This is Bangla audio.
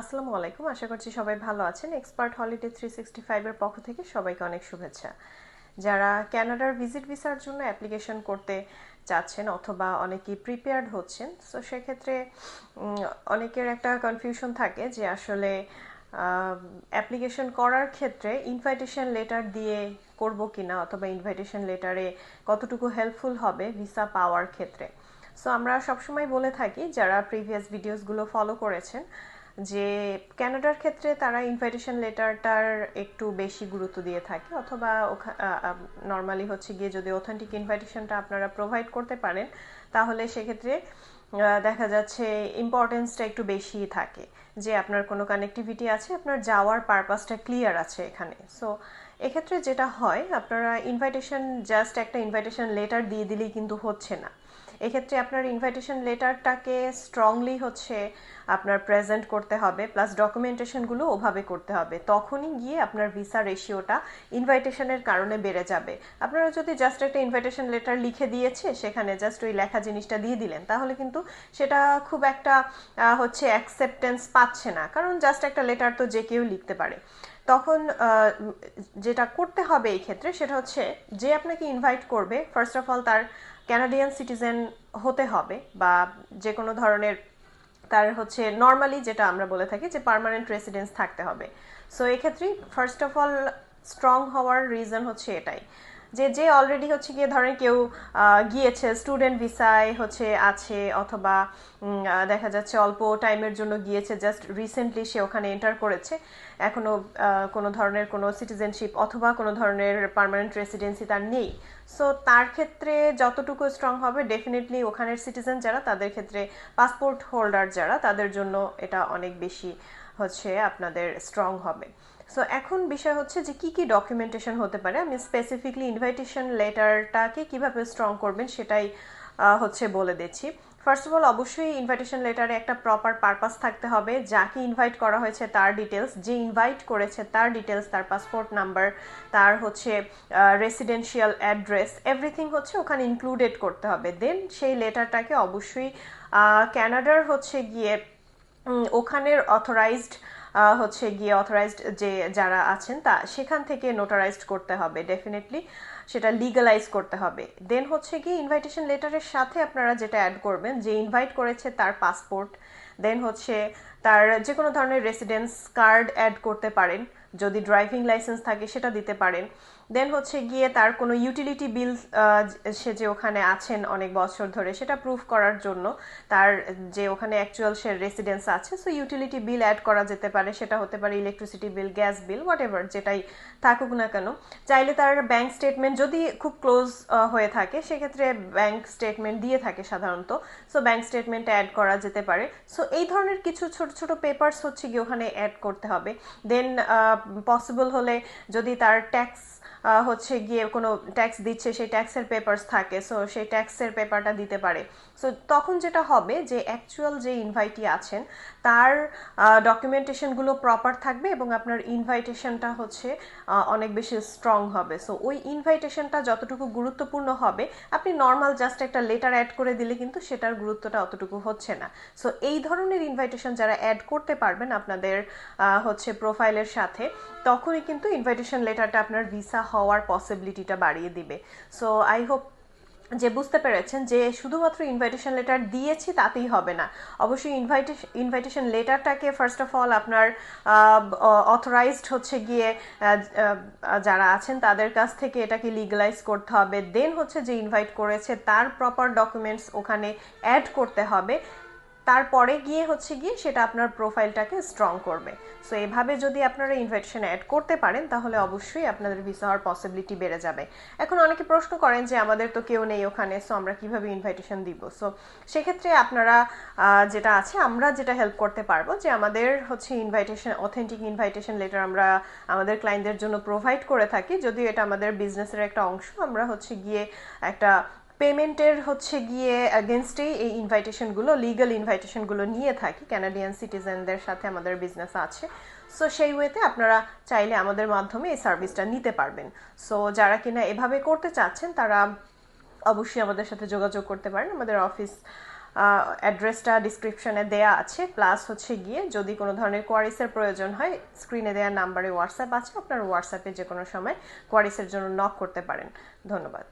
আসসালামু আলাইকুম। আশা করছি সবাই ভালো আছেন। এক্সপার্ট হলিডে থ্রি সিক্সটি ফাইভের পক্ষ থেকে সবাইকে অনেক শুভেচ্ছা। যারা ক্যানাডার ভিজিট ভিসার জন্য অ্যাপ্লিকেশন করতে চাচ্ছেন অথবা অনেকেই প্রিপেয়ার্ড হচ্ছেন সো সেক্ষেত্রে অনেকের একটা কনফিউশন থাকে যে আসলে অ্যাপ্লিকেশন করার ক্ষেত্রে ইনভাইটেশন লেটার দিয়ে করব কিনা অথবা ইনভাইটেশন লেটারে কতটুকু হেল্পফুল হবে ভিসা পাওয়ার ক্ষেত্রে। সো আমরা সবসময় বলে থাকি, যারা প্রিভিয়াস ভিডিওসগুলো ফলো করেছেন যে ক্যানাডার ক্ষেত্রে তারা ইনভাইটেশন লেটারটার একটু বেশি গুরুত্ব দিয়ে থাকে অথবা নর্মালি হচ্ছে গিয়ে যদি অথেন্টিক ইনভাইটেশনটা আপনারা প্রোভাইড করতে পারেন, তাহলে সেক্ষেত্রে দেখা যাচ্ছে ইম্পর্টেন্সটা একটু বেশি থাকে। যে আপনার কোনো কানেক্টিভিটি আছে, আপনার যাওয়ার পারপাসটা ক্লিয়ার আছে এখানে। সো এক্ষেত্রে যেটা হয়, আপনারা ইনভাইটেশন জাস্ট একটা ইনভাইটেশন লেটার দিয়ে দিলেই কিন্তু হচ্ছে না। এক্ষেত্রে আপনার ইনভাইটেশন লেটারটাকে স্ট্রংলি হচ্ছে আপনার প্রেজেন্ট করতে হবে প্লাস ডকুমেন্টেশনগুলো ওভাবে করতে হবে। তখনই গিয়ে আপনার ভিসা রেশিওটা ইনভাইটেশনের কারণে বেড়ে যাবে। আপনারা যদি জাস্ট একটা ইনভাইটেশন লেটার লিখে দিয়েছে, সেখানে জাস্ট ওই লেখা জিনিসটা দিয়ে দিলেন, তাহলে কিন্তু সেটা খুব একটা হচ্ছে অ্যাকসেপ্টেন্স পাচ্ছে না। কারণ জাস্ট একটা লেটার তো যে কেউ লিখতে পারে। তখন যেটা করতে হবে এই ক্ষেত্রে সেটা হচ্ছে যে আপনাকে ইনভাইট করবে ফার্স্ট অফ অল তার ক্যানাডিয়ান সিটিজেন হতে হবে বা যে কোনো ধরনের তার হচ্ছে নর্মালি যেটা আমরা বলে থাকি যে পারমানেন্ট রেসিডেন্স থাকতে হবে। সো এক্ষেত্রে ফার্স্ট অফ অল স্ট্রং হওয়ার রিজন হচ্ছে এটাই। যে যে অলরেডি হচ্ছে গিয়ে ধরেন কেউ গিয়েছে স্টুডেন্ট ভিসায় হচ্ছে আছে অথবা দেখা যাচ্ছে অল্প টাইমের জন্য গিয়েছে জাস্ট রিসেন্টলি সে ওখানে এন্টার করেছে এখনও আহ, কোনো ধরনের কোনো সিটিজেনশিপ অথবা কোনো ধরনের পার্মানেন্ট রেসিডেন্সি তার নেই। সো তার ক্ষেত্রে যতটুকু স্ট্রং হবে ডেফিনেটলি ওখানের সিটিজেন যারা তাদের ক্ষেত্রে পাসপোর্ট হোল্ডার যারা তাদের জন্য এটা অনেক বেশি হচ্ছে আপনাদের স্ট্রং হবে। সো এখন বিষয় হচ্ছে যে কি কি ডকুমেন্টেশন হতে পারে? আমি স্পেসিফিকলি ইনভাইটেশন লেটারটাকে কীভাবে স্ট্রং করবেন সেটাই হচ্ছে বলে দিচ্ছি। ফার্স্ট অফ অল অবশ্যই ইনভাইটেশন লেটারে একটা প্রপার পারপাস থাকতে হবে। যাকে ইনভাইট করা হয়েছে তার ডিটেলস যে ইনভাইট করেছে তার ডিটেলস তার পাসপোর্ট নাম্বার তার হচ্ছে রেসিডেন্সিয়াল অ্যাড্রেস এভরিথিং হচ্ছে ওখানে ইনক্লুডেড করতে হবে। দেন সেই লেটারটাকে অবশ্যই ক্যানাডার হচ্ছে গিয়ে ওখানের অথরাইজড হচ্ছে গিয়ে অথরাইজড যে যারা আছেন তা সেখান থেকে নোটারাইজড করতে হবে ডেফিনেটলি সেটা লিগালাইজ করতে হবে। দেন হচ্ছে গিয়ে ইনভাইটেশন লেটারের সাথে আপনারা যেটা অ্যাড করবেন, যে ইনভাইট করেছে তার পাসপোর্ট দেন হচ্ছে তার যে কোনো ধরনের রেসিডেন্স কার্ড অ্যাড করতে পারেন, যদি ড্রাইভিং লাইসেন্স থাকে সেটা দিতে পারেন। দেন হচ্ছে গিয়ে তার কোনো ইউটিলিটি বিল সে যে ওখানে আছেন অনেক বছর ধরে, সেটা প্রুফ করার জন্য তার যে ওখানে অ্যাকচুয়াল সে রেসিডেন্স আছে সো ইউটিলিটি বিল অ্যাড করা যেতে পারে, সেটা হতে পারে electricity bill gas bill whatever যেটাই থাকুক না কেন। চাইলে তার ব্যাংক স্টেটমেন্ট যদি খুব ক্লোজ হয়ে থাকে, সেক্ষেত্রে ব্যাংক স্টেটমেন্ট দিয়ে থাকে সাধারণত সো ব্যাংক স্টেটমেন্ট অ্যাড করা যেতে পারে। সো এই ধরনের কিছু ছোট ছোট পেপার্স হচ্ছে গিয়ে ওখানে অ্যাড করতে হবে। দেন পসিবল হলে যদি তার ট্যাক্স হচ্ছে গিয়ে কোনো ট্যাক্স দিচ্ছে, সেই ট্যাক্সের পেপারস থাকে সো সেই ট্যাক্সের পেপারটা দিতে পারে। সো তখন যেটা হবে যে অ্যাকচুয়াল যে ইনভাইটি আছেন, তার ডকুমেন্টেশনগুলো প্রপার থাকবে এবং আপনার ইনভাইটেশনটা হচ্ছে অনেক বেশি স্ট্রং হবে। সো ওই ইনভাইটেশনটা যতটুকু গুরুত্বপূর্ণ হবে, আপনি নর্মাল জাস্ট একটা লেটার অ্যাড করে দিলে কিন্তু সেটার গুরুত্বটা অতটুকু হচ্ছে না। সো এই ধরনের ইনভাইটেশন যারা অ্যাড করতে পারবেন আপনাদের হচ্ছে প্রোফাইলের সাথে, তখনই কিন্তু ইনভাইটেশন লেটারটা আপনার ভিসা হওয়ার পসিবিলিটিটা বাড়িয়ে দিবে। সো আই হোপ যে বুঝতে পেরেছেন যে শুধুমাত্র ইনভাইটেশন লেটার দিয়েছি তাতেই হবে না। অবশ্যই ইনভাইটেশন ইনভাইটেশন লেটারটাকে ফার্স্ট অফ অল আপনার অথরাইজড হচ্ছে গিয়ে যারা আছেন তাদের কাছ থেকে এটাকে লিগালাইজ করতে হবে। দেন হচ্ছে যে ইনভাইট করেছে তার প্রপার ডকুমেন্টস ওখানে অ্যাড করতে হবে। তারপরে গিয়ে হচ্ছে গিয়ে সেটা আপনার প্রোফাইলটাকে স্ট্রং করবে। সো এভাবে যদি আপনারা ইনভাইটেশন অ্যাড করতে পারেন, তাহলে অবশ্যই আপনাদের ভিসা হওয়ার পসিবিলিটি বেড়ে যাবে। এখন অনেকে প্রশ্ন করেন যে, আমাদের তো কেউ নেই ওখানে সো আমরা কীভাবে ইনভাইটেশন দিব? সো সেক্ষেত্রে আপনারা যেটা আছে, আমরা যেটা হেল্প করতে পারব যে, আমাদের হচ্ছে ইনভাইটেশন অথেন্টিক ইনভাইটেশন লেটার আমরা আমাদের ক্লায়েন্টদের জন্য প্রোভাইড করে থাকি। যদিও এটা আমাদের বিজনেসের একটা অংশ, আমরা হচ্ছে গিয়ে একটা পেমেন্টের হচ্ছে গিয়ে অ্যাগেনস্টেই এই ইনভাইটেশনগুলো লিগাল ইনভাইটেশনগুলো নিয়ে থাকি। ক্যানাডিয়ান সিটিজেনদের সাথে আমাদের বিজনেস আছে। সো সেই ওয়েতে আপনারা চাইলে আমাদের মাধ্যমে এই সার্ভিসটা নিতে পারবেন। সো যারা কিনা এভাবে করতে চাচ্ছেন, তারা অবশ্যই আমাদের সাথে যোগাযোগ করতে পারেন। আমাদের অফিস অ্যাড্রেসটা ডিসক্রিপশনে দেয়া আছে। প্লাস হচ্ছে গিয়ে যদি কোনো ধরনের কোয়ারিসের প্রয়োজন হয় স্ক্রিনে দেওয়া নাম্বারে হোয়াটসঅ্যাপ আছে। আপনার হোয়াটসঅ্যাপে যে কোনো সময় কোয়ারিসের জন্য নক করতে পারেন। ধন্যবাদ।